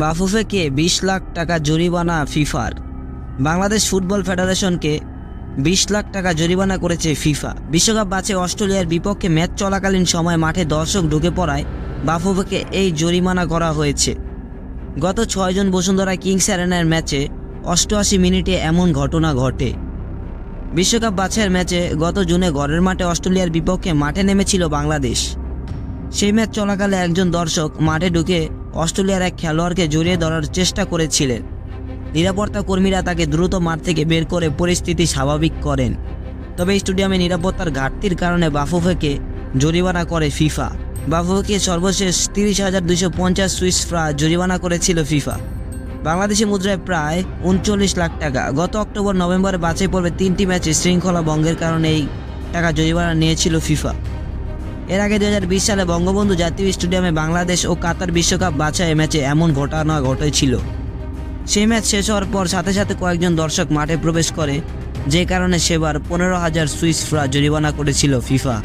বাফুফেকে বিশ লাখ টাকা জরিমানা ফিফার। বাংলাদেশ ফুটবল ফেডারেশনকে বিশ লাখ টাকা জরিমানা করেছে ফিফা। বিশ্বকাপ বাছে অস্ট্রেলিয়ার বিপক্ষে ম্যাচ চলাকালীন সময় মাঠে দর্শক ঢুকে পড়ায় বাফুফেকে এই জরিমানা করা হয়েছে। গত ছয়জন বসুন্ধরা কিংস অ্যারেনার ম্যাচে অষ্টআশি মিনিটে এমন ঘটনা ঘটে। বিশ্বকাপ বাছাইয়ের ম্যাচে গত জুনে ঘরের মাঠে অস্ট্রেলিয়ার বিপক্ষে মাঠে নেমেছিল বাংলাদেশ। সেই ম্যাচ চলাকালে একজন দর্শক মাঠে ঢুকে অস্ট্রেলিয়ার এক খেলোয়াড়কে জড়িয়ে ধরার চেষ্টা করেছিলেন। নিরাপত্তা কর্মীরা তাকে দ্রুত মাঠ থেকে বের করে পরিস্থিতি স্বাভাবিক করেন। তবে স্টেডিয়ামে নিরাপত্তার ঘাটতির কারণে বাফুফেকে জরিমানা করে ফিফা। বাফুফেকে সর্বশেষ তিরিশ হাজার দুশো পঞ্চাশ সুইস ফ্রা জরিমানা করেছিল ফিফা। বাংলাদেশি মুদ্রায় প্রায় উনচল্লিশ লাখ টাকা। গত অক্টোবর নভেম্বরে বাছাই পর্বে তিনটি ম্যাচে শৃঙ্খলা ভঙ্গের কারণে এই টাকা জরিমানা নিয়েছিল ফিফা। এর আগে দু হাজার বিশ সালে বঙ্গবন্ধু জাতীয় স্টেডিয়ামে বাংলাদেশ ও কাতার বিশ্বকাপ বাছাই ম্যাচে এমন ঘটনা ঘটেছিল। সেই ম্যাচ শেষ হওয়ার পর সাথে সাথে কয়েকজন দর্শক মাঠে প্রবেশ করে, যে কারণে সেবার পনেরো হাজার সুইস ফ্রা জরিমানা করেছিল ফিফা।